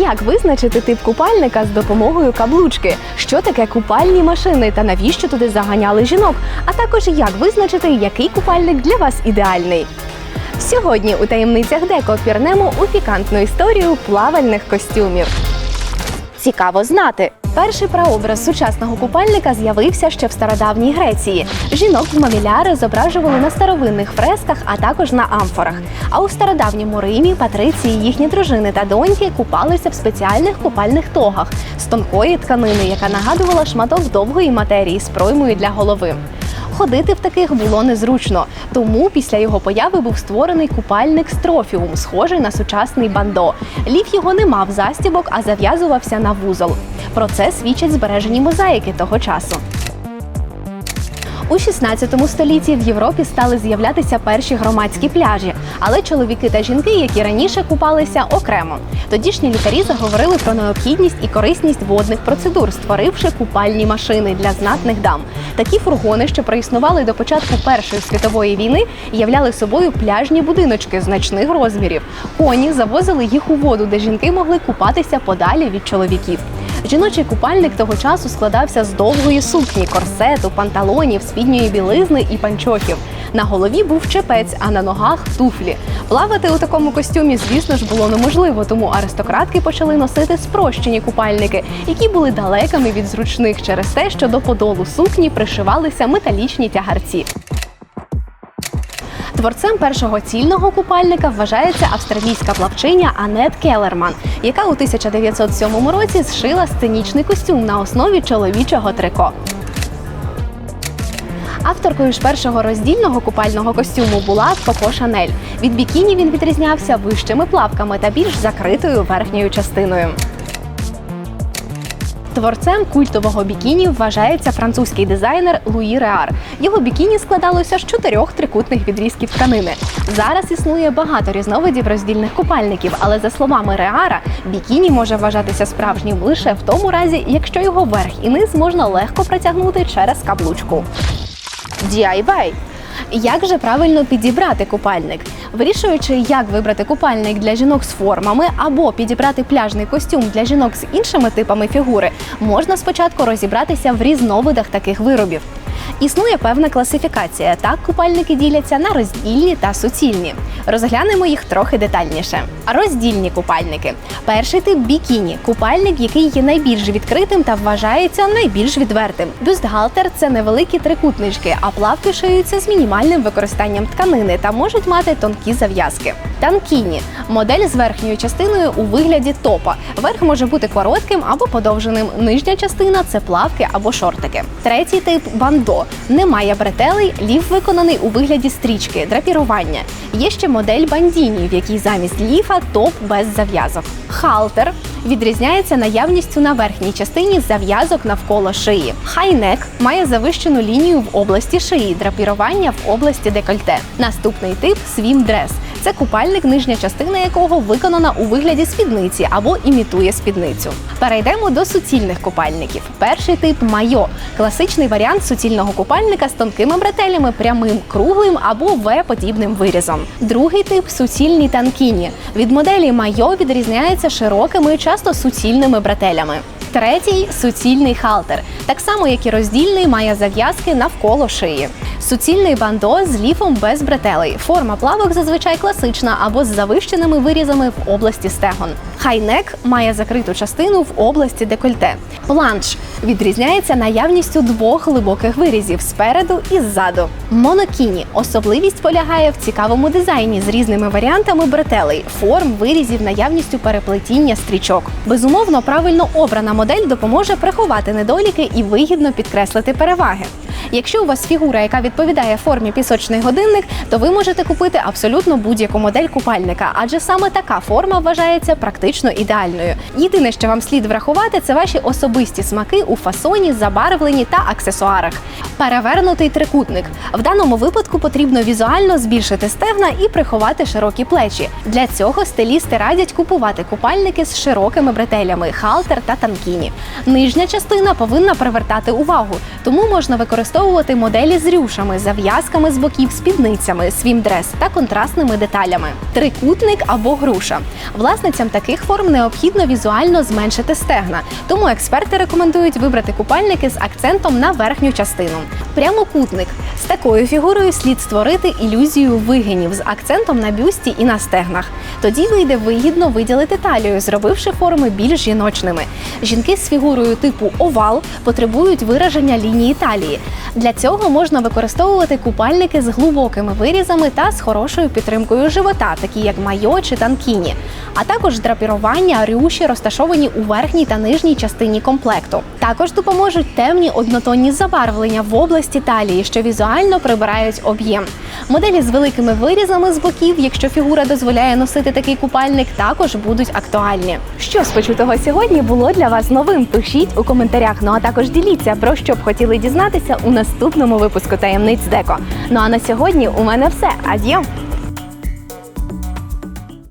Як визначити тип купальника з допомогою каблучки? Що таке купальні машини та навіщо туди заганяли жінок? А також як визначити, який купальник для вас ідеальний? Сьогодні у таємницях Деко пірнемо у пікантну історію плавальних костюмів. Цікаво знати. Перший прообраз сучасного купальника з'явився ще в стародавній Греції. Жінок в мавіляри зображували на старовинних фресках, а також на амфорах. А у стародавньому Римі патриції, їхні дружини та доньки купалися в спеціальних купальних тогах з тонкої тканини, яка нагадувала шматок довгої матерії з проймою для голови. Ходити в таких було незручно, тому після його появи був створений купальник строфіум, схожий на сучасний бандо. Лів його не мав застібок, а зав'язувався на вузол. Про це свідчать збережені мозаїки того часу. У 16 столітті в Європі стали з'являтися перші громадські пляжі, але чоловіки та жінки, які раніше купалися окремо. Тодішні лікарі заговорили про необхідність і корисність водних процедур, створивши купальні машини для знатних дам. Такі фургони, що проіснували до початку Першої світової війни, являли собою пляжні будиночки значних розмірів. Коні завозили їх у воду, де жінки могли купатися подалі від чоловіків. Жіночий купальник того часу складався з довгої сукні, корсету, панталонів, спідньої білизни і панчохів. На голові був чепець, а на ногах туфлі. Плавати у такому костюмі, звісно ж, було неможливо, тому аристократки почали носити спрощені купальники, які були далекими від зручних через те, що до подолу сукні пришивалися металічні тягарці. Творцем першого цільного купальника вважається австралійська плавчиня Анет Келерман, яка у 1907 році зшила сценічний костюм на основі чоловічого трико. Авторкою ж першого роздільного купального костюму була Коко Шанель. Від бікіні він відрізнявся вищими плавками та більш закритою верхньою частиною. Творцем культового бікіні вважається французький дизайнер Луї Реар. Його бікіні складалося з чотирьох трикутних відрізків тканини. Зараз існує багато різновидів роздільних купальників, але за словами Реара, бікіні може вважатися справжнім лише в тому разі, якщо його верх і низ можна легко протягнути через каблучку. DIY. Як же правильно підібрати купальник? Вирішуючи, як вибрати купальник для жінок з формами або підібрати пляжний костюм для жінок з іншими типами фігури, можна спочатку розібратися в різновидах таких виробів. Існує певна класифікація. Так купальники діляться на роздільні та суцільні. Розглянемо їх трохи детальніше. Роздільні купальники. Перший тип бікіні купальник, який є найбільш відкритим та вважається найбільш відвертим. Бюстгальтер це невеликі трикутнички, а плавки шиються з мінімальним використанням тканини та можуть мати тонкі зав'язки. Танкіні модель з верхньою частиною у вигляді топа. Верх може бути коротким або подовженим. Нижня частина це плавки або шортики. Третій тип бандо. Немає бретелей, лів виконаний у вигляді стрічки, драпірування. Є ще модель бандіні, в якій замість ліфа топ без зав'язок. Халтер відрізняється наявністю на верхній частині зав'язок навколо шиї. Хайнек має завищену лінію в області шиї, драпірування в області декольте. Наступний тип свім-дрес. Це купальник, нижня частина якого виконана у вигляді спідниці або імітує спідницю. Перейдемо до суцільних купальників. Перший тип майо класичний варіант суцільного купальника з тонкими бретелями, прямим, круглим або В-подібним вирізом. Другий тип суцільні танкіні. Від моделі майо відрізняється широкими, часто суцільними бретелями. Третій суцільний халтер, так само як і роздільний, має зав'язки навколо шиї. Суцільний бандо з ліфом без бретелей. Форма плавок зазвичай класична або з завищеними вирізами в області стегон. Хайнек має закриту частину в області декольте. Планш відрізняється наявністю двох глибоких вирізів спереду і ззаду. Монокіні особливість полягає в цікавому дизайні з різними варіантами бретелей, форм, вирізів, наявністю переплетіння стрічок. Безумовно, правильно обрана модель допоможе приховати недоліки і вигідно підкреслити переваги. Якщо у вас фігура, яка відповідає формі пісочний годинник, то ви можете купити абсолютно будь-яку модель купальника, адже саме така форма вважається практично ідеальною. Єдине, що вам слід врахувати, це ваші особисті смаки у фасоні, забарвленні та аксесуарах. Перевернутий трикутник. В даному випадку потрібно візуально збільшити стегна і приховати широкі плечі. Для цього стилісти радять купувати купальники з широкими бретелями, халтер та танкіні. Нижня частина повинна привертати увагу, тому можна використовувати використовувати моделі з рюшами, зав'язками з боків, спідницями, свімдрес та контрастними деталями. Трикутник або груша. Власницям таких форм необхідно візуально зменшити стегна, тому експерти рекомендують вибрати купальники з акцентом на верхню частину. Прямокутник з такою фігурою слід створити ілюзію вигинів з акцентом на бюсті і на стегнах. Тоді вийде вигідно виділити талію, зробивши форми більш жіночними. Жінки з фігурою типу овал потребують вираження лінії талії. Для цього можна використовувати купальники з глибокими вирізами та з хорошою підтримкою живота, такі як майо чи танкіні, а також драпірування, рюші розташовані у верхній та нижній частині комплекту. Також допоможуть темні однотонні забарвлення в області талії, що візуально прибирають об'єм. Моделі з великими вирізами з боків, якщо фігура дозволяє носити такий купальник, також будуть актуальні. Що з почутого сьогодні було для вас новим? Пишіть у коментарях. Ну а також діліться про що б хотіли дізнатися у наступному випуску таємниць Деко. Ну а на сьогодні у мене все. Ад'єм!